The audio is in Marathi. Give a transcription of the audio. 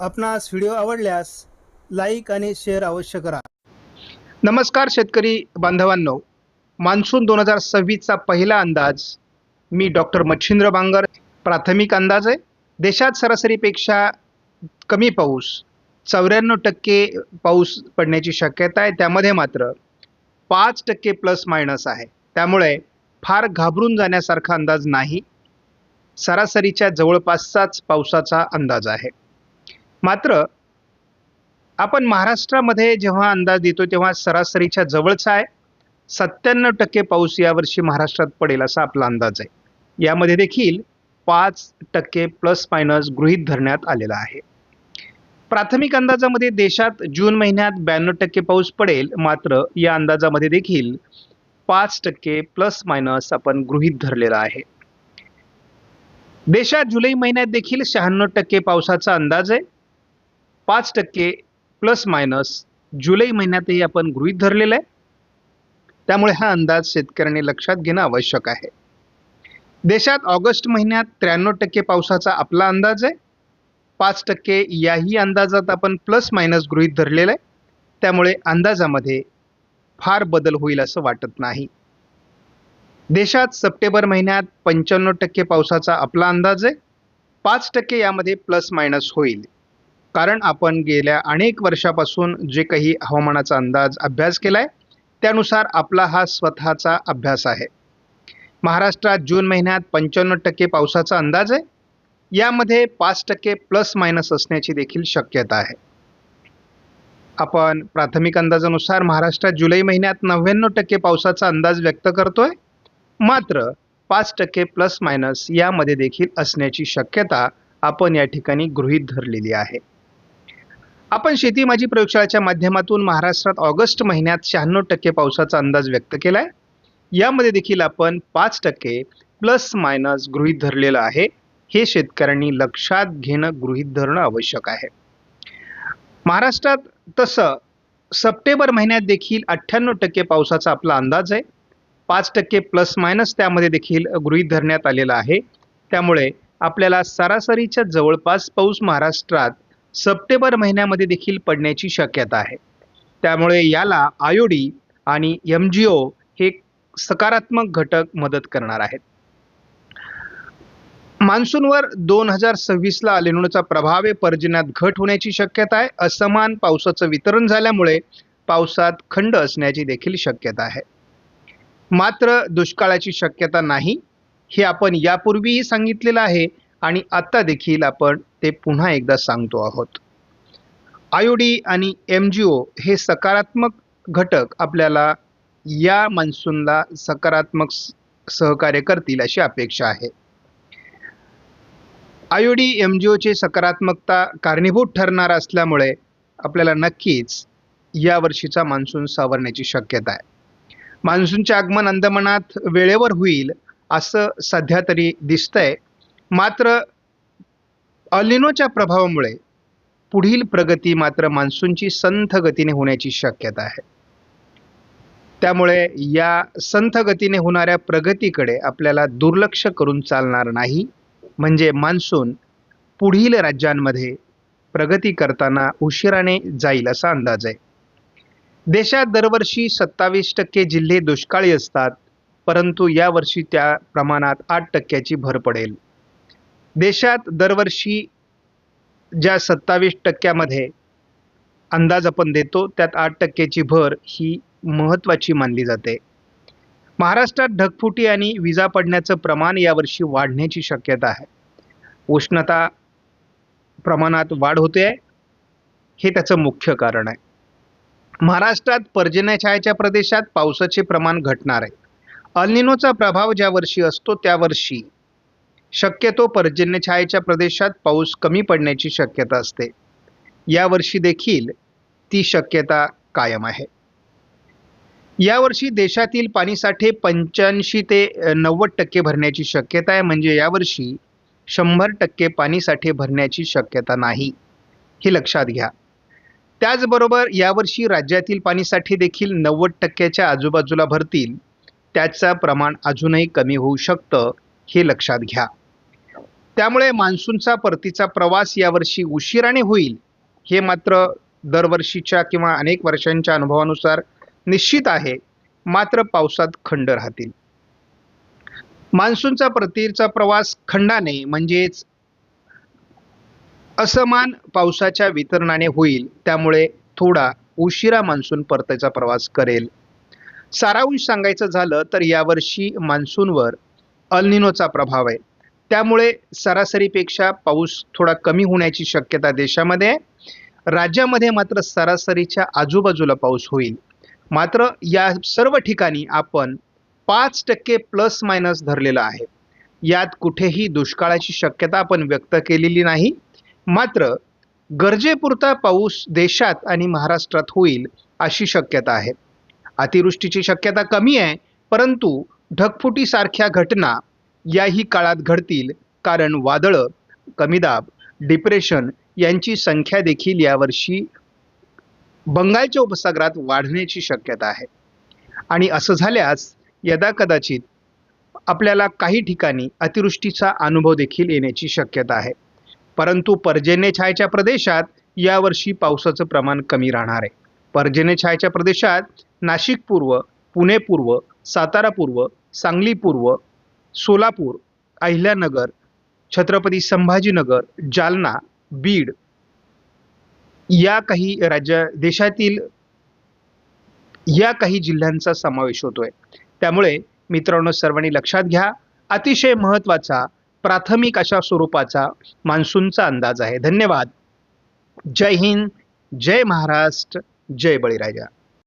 आपणास व्हिडिओ आवडल्यास लाईक आणि शेअर अवश्य करा. नमस्कार शेतकरी बांधवांनो. मान्सून दोन हजार सव्वीसचा पहिला अंदाज. मी डॉक्टर मच्छिंद्र बांगर. प्राथमिक अंदाज आहे देशात सरासरीपेक्षा कमी पाऊस. चौऱ्याण्णव टक्के पाऊस पडण्याची शक्यता आहे. त्यामध्ये मात्र पाच टक्के प्लस मायनस आहे. त्यामुळे फार घाबरून जाण्यासारखा अंदाज नाही. सरासरीच्या जवळपासचाच पावसाचा अंदाज आहे. मात्र आपण महाराष्ट्रामध्ये जेव्हा अंदाज देतो तेव्हा सरासरीच्या जवळचा आहे. सत्त्याण्णव टक्के पाऊस यावर्षी महाराष्ट्रात पडेल असा आपला अंदाज आहे. यामध्ये देखील पाच टक्के प्लस मायनस गृहीत धरण्यात आलेला आहे. प्राथमिक अंदाजामध्ये देशात जून महिन्यात ब्याण्णव टक्के पाऊस पडेल मात्र या अंदाजामध्ये देखील पाच टक्के प्लस मायनस आपण गृहीत धरलेला आहे. देशात जुलै महिन्यात देखील शहाण्णव टक्के पावसाचा अंदाज आहे. पाच टक्के प्लस मायनस जुलै महिन्यातही आपण गृहीत धरलेलं आहे. त्यामुळे हा अंदाज शेतकऱ्यांनी लक्षात घेणं आवश्यक आहे. देशात ऑगस्ट महिन्यात त्र्याण्णव टक्के पावसाचा आपला अंदाज आहे. पाच टक्के याही अंदाजात आपण प्लस मायनस गृहीत धरलेलं आहे. त्यामुळे अंदाजामध्ये फार बदल होईल असं वाटत नाही. देशात सप्टेंबर महिन्यात पंच्याण्णव टक्के पावसाचा आपला अंदाज आहे. पाच टक्के यामध्ये प्लस मायनस होईल. कारण आपण गेल्या अनेक वर्षापासून जे काही हवामानाचा अंदाज अभ्यास केला आहे त्यानुसार आपला हा स्वतःचा अभ्यास आहे. महाराष्ट्रात जून महिन्यात पंच्याण्णव टक्के पावसाचा अंदाज आहे. यामध्ये पाच टक्के प्लस मायनस असण्याची देखील शक्यता आहे. आपण प्राथमिक अंदाजानुसार महाराष्ट्रात जुलै महिन्यात नव्याण्णव टक्के पावसाचा अंदाज व्यक्त करतोय. मात्र पाच टक्के प्लस मायनस यामध्ये देखील असण्याची शक्यता आपण या ठिकाणी गृहीत धरलेली आहे. आपण शेती माझी प्रयोगशाळेच्या माध्यमातून महाराष्ट्रात ऑगस्ट महिन्यात शहाण्णव टक्के पावसाचा अंदाज व्यक्त केला आहे यामध्ये देखील आपण पाच टक्के प्लस मायनस गृहीत धरलेलं आहे. हे शेतकऱ्यांनी लक्षात घेणं गृहीत धरणं आवश्यक आहे. महाराष्ट्रात तसं सप्टेंबर महिन्यात देखील अठ्ठ्याण्णव टक्के पावसाचा आपला अंदाज आहे. पाच टक्के प्लस मायनस त्यामध्ये देखील गृहीत धरण्यात आलेला आहे. त्यामुळे आपल्याला सरासरीच्या जवळपास पाऊस महाराष्ट्रात सप्टेंबर महिन्यामध्ये देखील पडण्याची शक्यता आहे. त्यामुळे याला आयोडी आणि एम जी ओ हे सकारात्मक घटक मदत करणार आहेत. मान्सूनवर दोन हजार सव्वीसला अलिनोचा प्रभाव आहे पर्जन्यात घट होण्याची शक्यता आहे. असमान पावसाचं वितरण झाल्यामुळे पावसात खंड असण्याची देखील शक्यता आहे. मात्र दुष्काळाची शक्यता नाही हे आपण यापूर्वीही सांगितलेलं आहे. आणि आत्ता देखील आपण ते पुन्हा एकदा सांगतो आहोत. आयोडी आणि एम जी ओ हे सकारात्मक घटक आपल्याला या मान्सूनला सकारात्मक स- सहकार्य करतील अशी अपेक्षा आहे. आयोडी एम जी ओची सकारात्मकता कारणीभूत ठरणार असल्यामुळे आपल्याला नक्कीच या वर्षीचा मान्सून सावरण्याची शक्यता आहे. मान्सूनचे आगमन अंदमानात वेळेवर होईल असं सध्या तरी दिसतंय. मात्र अलिनोच्या प्रभावामुळे पुढील प्रगती मात्र मान्सूनची संथ गतीने होण्याची शक्यता आहे. त्यामुळे या संथ गतीने होणाऱ्या प्रगतीकडे आपल्याला दुर्लक्ष करून चालणार नाही. म्हणजे मान्सून पुढील राज्यांमध्ये प्रगती करताना उशिराने जाईल असा अंदाज आहे. देशात दरवर्षी सत्तावीस टक्के जिल्हे दुष्काळी असतात परंतु यावर्षी त्या प्रमाणात आठ टक्क्याची भर पडेल. देशात दरवर्षी ज्या सत्तावीस टक्क्यामध्ये अंदाज आपण देतो त्यात आठ टक्क्याची भर ही महत्त्वाची मानली जाते. महाराष्ट्रात ढगफुटी आणि विजा पडण्याचं प्रमाण यावर्षी वाढण्याची शक्यता आहे. उष्णता प्रमाणात वाढ होते आहे. हे त्याचं मुख्य कारण आहे. महाराष्ट्रात पर्जन्यछायाच्या प्रदेशात पावसाचे प्रमाण घटणार आहे. अल्निनोचा प्रभाव ज्या वर्षी असतो त्या वर्षी शक्यतो पर्जन्यछायेच्या प्रदेशात पाऊस कमी पडण्याची शक्यता असते. यावर्षी देखील ती शक्यता कायम आहे. यावर्षी देशातील पाणीसाठे पंच्याऐंशी ते नव्वद टक्के भरण्याची शक्यता आहे. म्हणजे यावर्षी शंभर टक्के पाणीसाठे भरण्याची शक्यता नाही. हे लक्षात घ्या. त्याचबरोबर यावर्षी राज्यातील पाणीसाठे देखील नव्वद टक्क्याच्या आजूबाजूला भरतील. त्याचं प्रमाण अजूनही कमी होऊ शकतं हे लक्षात घ्या. त्यामुळे मान्सूनचा परतीचा प्रवास यावर्षी उशिराने होईल हे मात्र दरवर्षीच्या किंवा अनेक वर्षांच्या अनुभवानुसार निश्चित आहे. मात्र पावसात खंड राहतील. मान्सूनचा परतीचा प्रवास खंडाने म्हणजेच असमान पावसाच्या वितरणाने होईल. त्यामुळे थोडा उशिरा मान्सून परतीचा प्रवास करेल. सारांश सांगायचं झालं तर यावर्षी मान्सूनवर अल्निनोचा प्रभाव आहे. त्यामुळे सरासरीपेक्षा पाऊस थोडा कमी होण्याची शक्यता देशामध्ये आहे. राज्यामध्ये मात्र सरासरीच्या आजूबाजूला पाऊस होईल. मात्र या सर्व ठिकाणी आपण पाच टक्के प्लस मायनस धरलेलं आहे. यात कुठेही दुष्काळाची शक्यता आपण व्यक्त केलेली नाही. मात्र गरजेपुरता पाऊस देशात आणि महाराष्ट्रात होईल अशी शक्यता आहे. अतिवृष्टीची शक्यता कमी आहे परंतु ढगफुटीसारख्या घटना याही काळात घडतील. कारण वादळं कमी दाब डिप्रेशन यांची संख्या देखील यावर्षी बंगालच्या उपसागरात वाढण्याची शक्यता आहे. आणि असं झाल्यास यदा कदाचित आपल्याला काही ठिकाणी अतिवृष्टीचा अनुभव देखील येण्याची शक्यता आहे. परंतु पर्जन्य छायाच्या प्रदेशात यावर्षी पावसाचं प्रमाण कमी राहणार आहे. पर्जन्य छायाच्या प्रदेशात नाशिक पूर्व पुणे पूर्व सातारा पूर्व सांगली पूर्व सोलापूर अहिल्यानगर छत्रपती संभाजीनगर जालना बीड या काही राज्य देशातील या काही जिल्ह्यांचा समावेश होतोय. त्यामुळे मित्रांनो सर्वांनी लक्षात घ्या अतिशय महत्त्वाचा प्राथमिक अशा स्वरूपाचा मान्सूनचा अंदाज आहे. धन्यवाद. जय हिंद जय महाराष्ट्र जय बळीराजा.